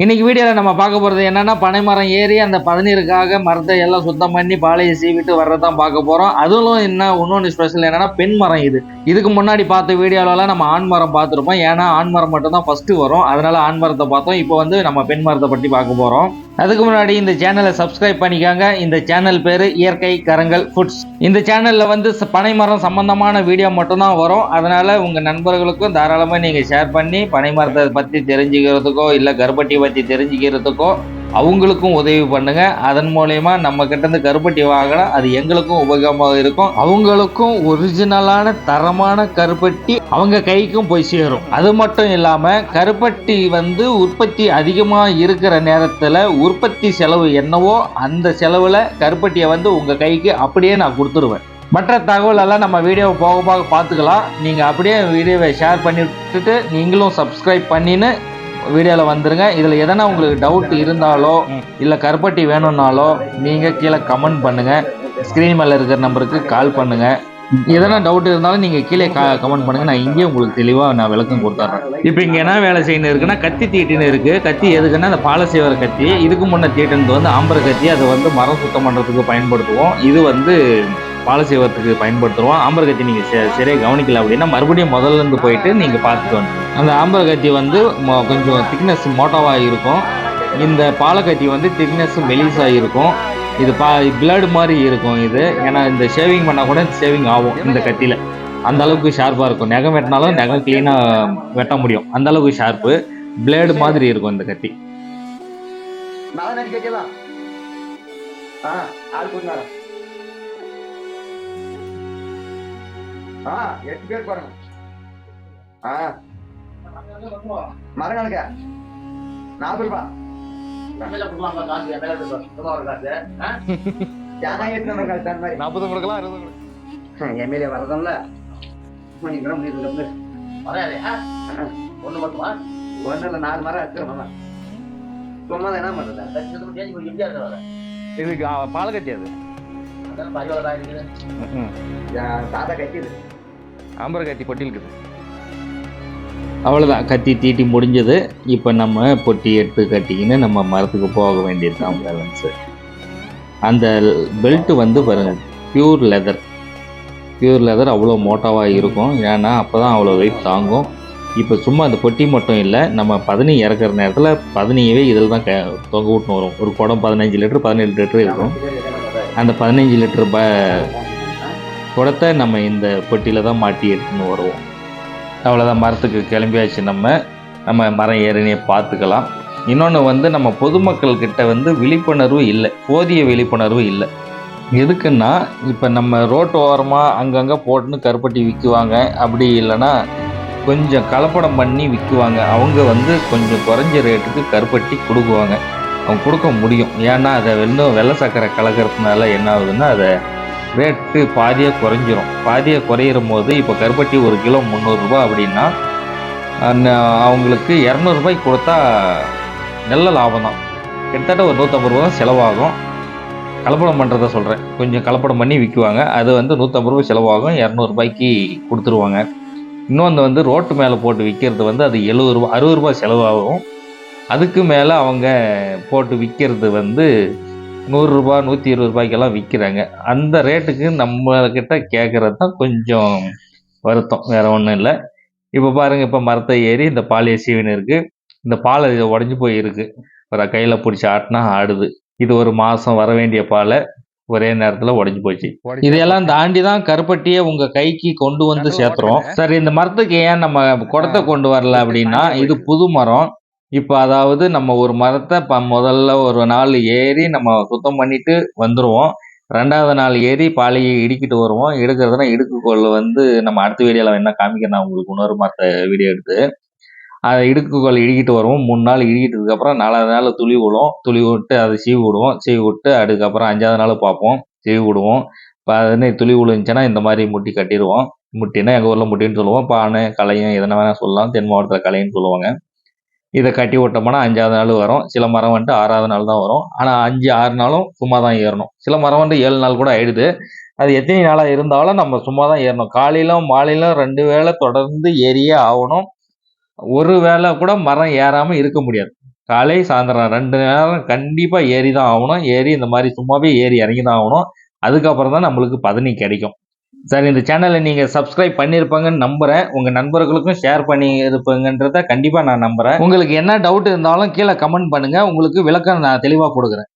இன்றைக்கி வீடியோவில் நம்ம பார்க்க போகிறது என்னன்னா பனைமரம் ஏறி அந்த பதநீருக்காக மரத்தை எல்லாம் சுத்தம் பண்ணி பாலையை சீவிட்டு வர்றதான் பார்க்க போகிறோம் அதுவும் என்ன இன்னொன்று ஸ்பெஷல் என்னென்னா பெண் மரம் இது. இதுக்கு முன்னாடி பார்த்த வீடியோவிலலாம் நம்ம ஆண் மரம் பார்த்துருப்போம். ஏன்னா ஆண் மரம் மட்டும் தான் ஃபஸ்ட்டு வரும். அதனால் ஆண் மரத்தை பார்த்தோம். இப்போ வந்து நம்ம பெண் மரத்தை பற்றி பார்க்க போகிறோம் அதுக்கு முன்னாடி இந்த சேனலை சப்ஸ்கிரைப் பண்ணிக்காங்க. இந்த சேனல் பேர் இயற்கை கரங்கள் ஃபுட்ஸ் இந்த சேனலில் வந்து பனை பனைமரம் சம்பந்தமான வீடியோ மட்டும்தான் வரும். அதனால் உங்கள் நண்பர்களுக்கும் தாராளமாக நீங்கள் ஷேர் பண்ணி பனைமரத்தை பற்றி தெரிஞ்சுக்கிறதுக்கோ இல்லை கர்ப்பட்டி பற்றி தெரிஞ்சுக்கிறதுக்கோ அவங்களுக்கும் உதவி பண்ணுங்க. அதன் மூலயமா நம்ம கிட்டேருந்து கருப்பட்டி வாங்கினா அது எங்களுக்கும் உபயோகமாக இருக்கும். அவங்களுக்கும் ஒரிஜினலான தரமான கருப்பட்டி அவங்க கைக்கும் போய் சேரும். அது மட்டும் இல்லாமல் கருப்பட்டி வந்து உற்பத்தி அதிகமாக இருக்கிற நேரத்தில் உற்பத்தி செலவு என்னவோ அந்த செலவில் கருப்பட்டியை வந்து உங்கள் கைக்கு அப்படியே நான் கொடுத்துருவேன். மற்ற தகவல் எல்லாம் நம்ம வீடியோவை போக போக பார்த்துக்கலாம். நீங்கள் அப்படியே வீடியோவை ஷேர் பண்ணிவிட்டுட்டு நீங்களும் சப்ஸ்கிரைப் பண்ணின்னு வீடியோவில் வந்துருங்க. இதில் எதனா உங்களுக்கு டவுட் இருந்தாலோ இல்லை கருப்பட்டி வேணும்னாலோ நீங்கள் கீழே கமெண்ட் பண்ணுங்கள் ஸ்க்ரீன் மேலே இருக்கிற நம்பருக்கு கால் பண்ணுங்கள் எதனா டவுட் இருந்தாலும் நீங்கள் கீழே கா கமெண்ட் பண்ணுங்கள் நான் இங்கேயே உங்களுக்கு தெளிவாக நான் விளக்கம் கொடுத்துட்றேன் இப்போ இங்கே என்ன வேலை செய்யணும் இருக்குன்னா கத்தி தீட்டுன்னு இருக்குது கத்தி எதுக்குன்னா அந்த பாலசேவர கத்தி. இதுக்கு முன்னே தீட்டுனது வந்து ஆம்பரை கத்தி. அதை வந்து மரம் சுத்தம் பண்ணுறதுக்கு பயன்படுத்துவோம். இது வந்து பாலை செய்வதற்கு பயன்படுத்துவோம் ஆம்பரகத்தி நீங்கள் சரியாக கவனிக்கல அப்படின்னா மறுபடியும் முதல்ல இருந்து போயிட்டு நீங்கள் பார்த்துட்டு அந்த ஆம்பரகத்தி வந்து கொஞ்சம் திக்னஸ் மோட்டோவாக இருக்கும். இந்த பாலக்கத்தி வந்து திக்னஸ் மெலிஸாக இருக்கும். இது பா பிளட் மாதிரி இருக்கும் இது. ஏன்னா இந்த ஷேவிங் பண்ணால் கூட ஷேவிங் ஆகும் இந்த கத்தியில். அந்த அளவுக்கு ஷார்ப்பாக இருக்கும். நகம் வெட்டினாலும் நகம் க்ளீனாக வெட்ட முடியும். அந்த அளவுக்கு ஷார்ப்பு பிளேடு மாதிரி இருக்கும் இந்த கத்தி. நான் ஆ ஆ எட்டு பேர் பாருங்க ஆ. மரம் கணக்க நாற்பது ரூபா நாற்பது கொடுக்கலாம் அறுபது எம்எல்ஏ வரதும்ல. ஒண்ணு மட்டுமா? ஒன்றும் இல்லை நாலு மரம் வச்சுக்கிறோம் சும்மா என்ன பண்ணுறது லட்சத்துக்கு தேடி போய் இந்தியா இருக்கிற ஆம்பர் கத்தி பொட்டி இருக்குது அவ்வளோதான் கத்தி தீட்டி முடிஞ்சது. இப்போ நம்ம பொட்டி எடுத்து கட்டிக்கின்னு நம்ம மரத்துக்கு போக வேண்டியிருக்கான் பேலன்ஸு அந்த பெல்ட் வந்து பாருங்கள் பியூர் லெதர் பியூர் லெதர் அவ்வளோ மோட்டாவாக இருக்கும். ஏன்னா அப்போ தான் அவ்வளோ வெயிட் தாங்கும். இப்போ சும்மா அந்த பொட்டி மட்டும் இல்லை நம்ம பதனி இறக்குற நேரத்தில் பதினியவே இதில் தான் க தொங்க விட்டுன்னு வரும். ஒரு குடம் பதினஞ்சு லிட்டர் பதினேழு லிட்டர் இருக்கும். அந்த பதினஞ்சு லிட்டர் ப குடத்தை நம்ம இந்த பொட்டியில் தான் மாட்டி எடுத்துன்னு வருவோம். அவ்வளோதான் மரத்துக்கு கிளம்பியாச்சு நம்ம. நம்ம மரம் ஏறினே பார்த்துக்கலாம். இன்னொன்று வந்து நம்ம பொதுமக்கள்கிட்ட வந்து விழிப்புணர்வு இல்லை. போதிய விழிப்புணர்வு இல்லை. எதுக்குன்னா இப்போ நம்ம ரோட்டு ஓரமாக அங்கங்கே போட்டுன்னு கருப்பட்டி விற்குவாங்க அப்படி இல்லைன்னா கொஞ்சம் கலப்படம் பண்ணி விற்குவாங்க அவங்க வந்து கொஞ்சம் குறைஞ்ச ரேட்டுக்கு கருப்பட்டி கொடுக்குவாங்க. அவங்க கொடுக்க முடியும். ஏன்னா அதை இன்னும் வெள்ளை சக்கரை கலக்கிறதுனால என்ன ஆகுதுன்னா அதை ரேட்டு பாதியாக குறைஞ்சிரும். பாதியாக குறையிற போது இப்போ கருப்பட்டி ஒரு கிலோ முந்நூறுரூபா அப்படின்னா அவங்களுக்கு இரநூறுபாய்க்கு கொடுத்தா நல்ல லாபம் தான். கிட்டத்தட்ட ஒரு நூற்றம்பது ரூபா தான் செலவாகும். கலப்படம் பண்ணுறத சொல்கிறேன் கொஞ்சம் கலப்படம் பண்ணி விற்குவாங்க அது வந்து நூற்றம்பது ரூபாய் செலவாகும். இரநூறுபாய்க்கு கொடுத்துருவாங்க. இன்னொன்று வந்து ரோட்டு மேலே போட்டு விற்கிறது வந்து அது எழுபது ரூபா அறுபது ரூபாய் செலவாகும். அதுக்கு மேலே அவங்க போட்டு விற்கிறது வந்து நூறுரூபா நூற்றி இருபது ரூபாய்க்கெல்லாம் விற்கிறாங்க அந்த ரேட்டுக்கு நம்ம கிட்ட கேட்குறது தான் கொஞ்சம் வருத்தம். வேற ஒன்றும் இல்லை. இப்போ பாருங்க இப்போ மரத்தை ஏறி இந்த பாலிய சீவன் இருக்கு. இந்த பாலை உடஞ்சி போய் இருக்கு ஒரு கையில் பிடிச்சி ஆட்டினா ஆடுது. இது ஒரு மாதம் வர வேண்டிய பாலை ஒரே நேரத்தில் உடஞ்சி போச்சு. இதையெல்லாம் தாண்டி தான் கருப்பட்டியை உங்க கைக்கு கொண்டு வந்து சேர்த்துறோம். சரி இந்த மரத்துக்கு ஏன் நம்ம குடத்தை கொண்டு வரல அப்படின்னா இது புது மரம். இப்போ அதாவது நம்ம ஒரு மரத்தை இப்போ முதல்ல ஒரு நாள் ஏறி நம்ம சுத்தம் பண்ணிட்டு வந்துடுவோம் ரெண்டாவது நாள் ஏறி பாலையை இடிக்கிட்டு வருவோம். எடுக்கிறதுனா இடுக்குக்கோள் வந்து நம்ம அடுத்த வீடியோவில் என்ன காமிக்கிறேன். நான் உங்களுக்கு இன்னொரு மரத்தை வீடியோ எடுத்து. அதை இடுக்குக்கோள் இடிக்கிட்டு வருவோம். மூணு நாள் இடிக்கிட்டதுக்கப்புறம் நாலாவது நாள் துளி விடும். துளி விட்டு அதை சீவி விடுவோம். சீவி விட்டு அதுக்கப்புறம் அஞ்சாவது நாள் பார்ப்போம். சீவி விடுவோம். இப்போ அது துளி விழுந்துச்சுன்னா இந்த மாதிரி முட்டி கட்டிடுவோம். முட்டினா எங்கள் ஊரில் முட்டின்னு சொல்லுவோம். பானை கலையும் எதனா வேணால் சொல்லலாம். தென் மாவட்டத்தில் கலைன்னு சொல்லுவாங்க. இதை கட்டி விட்டோம்னா அஞ்சாவது நாள் வரும். சில மரம் வந்துட்டு ஆறாவது நாள் தான் வரும். ஆனால் அஞ்சு ஆறு நாளும் சும்மா தான் ஏறணும். சில மரம் வந்து ஏழு நாள் கூட ஆயிடுது. அது எத்தனை நாளாக இருந்தாலும் நம்ம சும்மா தான் ஏறணும். காலையிலும் மாலையிலும் ரெண்டு வேளை தொடர்ந்து ஏறியே ஆகணும். ஒரு வேளை கூட மரம் ஏறாமல் இருக்க முடியாது. காலை சாயந்தரம் ரெண்டு நேரம் கண்டிப்பாக ஏறி தான் ஆகணும். ஏறி இந்த மாதிரி சும்மாவே ஏறி இறங்கி தான் ஆகணும். அதுக்கப்புறம் தான் நம்மளுக்கு பதனி கிடைக்கும். சார் இந்த சேனலை நீங்கள் சப்ஸ்கிரைப் பண்ணியிருப்பாங்கன்னு நம்புகிறேன் உங்கள் நண்பர்களுக்கும் ஷேர் பண்ணி இருப்பீங்கன்றத கண்டிப்பாக நான் நம்புகிறேன் உங்களுக்கு என்ன டவுட் இருந்தாலும் கீழே கமெண்ட் பண்ணுங்கள் உங்களுக்கு விளக்கம் நான் தெளிவாக கொடுக்குறேன்.